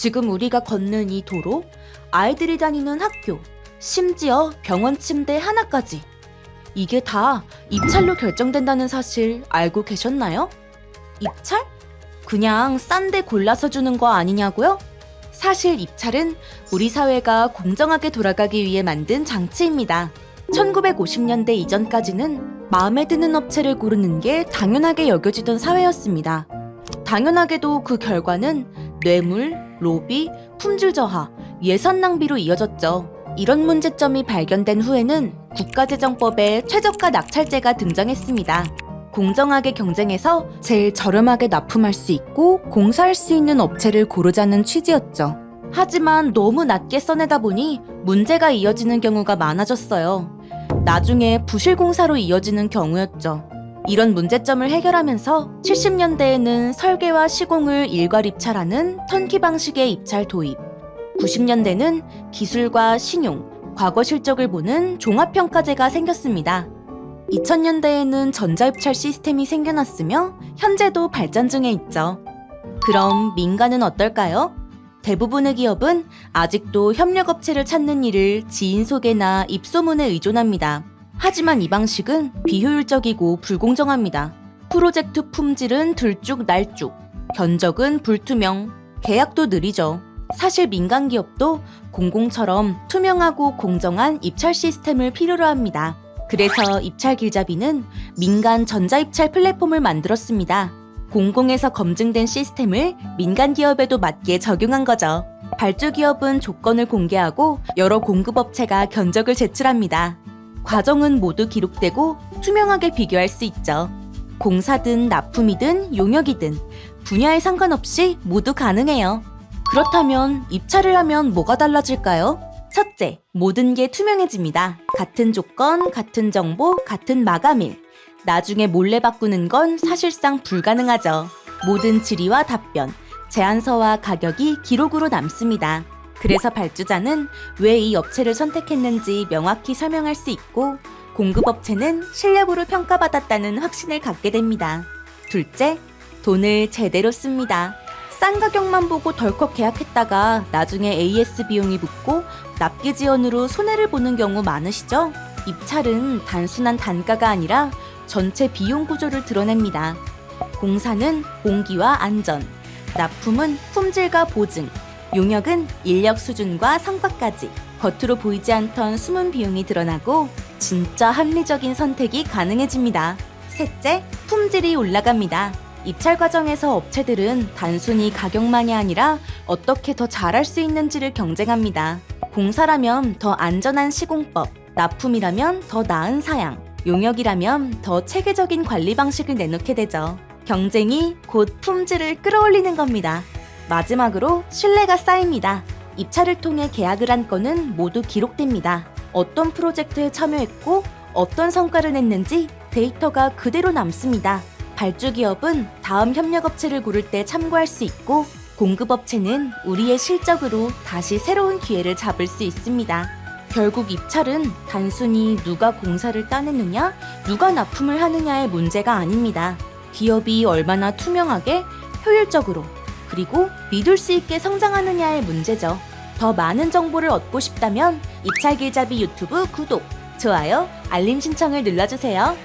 지금 우리가 걷는 이 도로, 아이들이 다니는 학교, 심지어 병원 침대 하나까지. 이게 다 입찰로 결정된다는 사실 알고 계셨나요? 입찰? 그냥 싼 데 골라서 주는 거 아니냐고요? 사실 입찰은 우리 사회가 공정하게 돌아가기 위해 만든 장치입니다. 1950년대 이전까지는 마음에 드는 업체를 고르는 게 당연하게 여겨지던 사회였습니다. 당연하게도 그 결과는 뇌물, 로비, 품질 저하, 예산 낭비로 이어졌죠. 이런 문제점이 발견된 후에는 국가재정법에 최저가 낙찰제가 등장했습니다. 공정하게 경쟁해서 제일 저렴하게 납품할 수 있고 공사할 수 있는 업체를 고르자는 취지였죠. 하지만 너무 낮게 써내다 보니 문제가 이어지는 경우가 많아졌어요. 나중에 부실 공사로 이어지는 경우였죠. 이런 문제점을 해결하면서 70년대에는 설계와 시공을 일괄 입찰하는 턴키 방식의 입찰 도입, 90년대는 기술과 신용, 과거 실적을 보는 종합평가제가 생겼습니다. 2000년대에는 전자입찰 시스템이 생겨났으며 현재도 발전 중에 있죠. 그럼 민간은 어떨까요? 대부분의 기업은 아직도 협력업체를 찾는 일을 지인 소개나 입소문에 의존합니다. 하지만 이 방식은 비효율적이고 불공정합니다. 프로젝트 품질은 들쭉날쭉, 견적은 불투명, 계약도 느리죠. 사실 민간 기업도 공공처럼 투명하고 공정한 입찰 시스템을 필요로 합니다. 그래서 입찰 길잡이는 민간 전자입찰 플랫폼을 만들었습니다. 공공에서 검증된 시스템을 민간 기업에도 맞게 적용한 거죠. 발주 기업은 조건을 공개하고 여러 공급업체가 견적을 제출합니다. 과정은 모두 기록되고 투명하게 비교할 수 있죠. 공사든 납품이든 용역이든 분야에 상관없이 모두 가능해요. 그렇다면 입찰을 하면 뭐가 달라질까요? 첫째, 모든 게 투명해집니다. 같은 조건, 같은 정보, 같은 마감일. 나중에 몰래 바꾸는 건 사실상 불가능하죠. 모든 질의와 답변, 제안서와 가격이 기록으로 남습니다. 그래서 발주자는 왜 이 업체를 선택했는지 명확히 설명할 수 있고 공급업체는 실력으로 평가받았다는 확신을 갖게 됩니다. 둘째, 돈을 제대로 씁니다. 싼 가격만 보고 덜컥 계약했다가 나중에 AS 비용이 붙고 납기 지연으로 손해를 보는 경우 많으시죠? 입찰은 단순한 단가가 아니라 전체 비용 구조를 드러냅니다. 공사는 공기와 안전, 납품은 품질과 보증, 용역은 인력 수준과 성과까지 겉으로 보이지 않던 숨은 비용이 드러나고 진짜 합리적인 선택이 가능해집니다. 셋째, 품질이 올라갑니다. 입찰 과정에서 업체들은 단순히 가격만이 아니라 어떻게 더 잘할 수 있는지를 경쟁합니다. 공사라면 더 안전한 시공법, 납품이라면 더 나은 사양, 용역이라면 더 체계적인 관리 방식을 내놓게 되죠. 경쟁이 곧 품질을 끌어올리는 겁니다. 마지막으로 신뢰가 쌓입니다. 입찰을 통해 계약을 한 건은 모두 기록됩니다. 어떤 프로젝트에 참여했고 어떤 성과를 냈는지 데이터가 그대로 남습니다. 발주 기업은 다음 협력업체를 고를 때 참고할 수 있고 공급업체는 우리의 실적으로 다시 새로운 기회를 잡을 수 있습니다. 결국 입찰은 단순히 누가 공사를 따내느냐, 누가 납품을 하느냐의 문제가 아닙니다. 기업이 얼마나 투명하게, 효율적으로, 그리고 믿을 수 있게 성장하느냐의 문제죠. 더 많은 정보를 얻고 싶다면 입찰 길잡이 유튜브 구독, 좋아요, 알림 신청을 눌러주세요.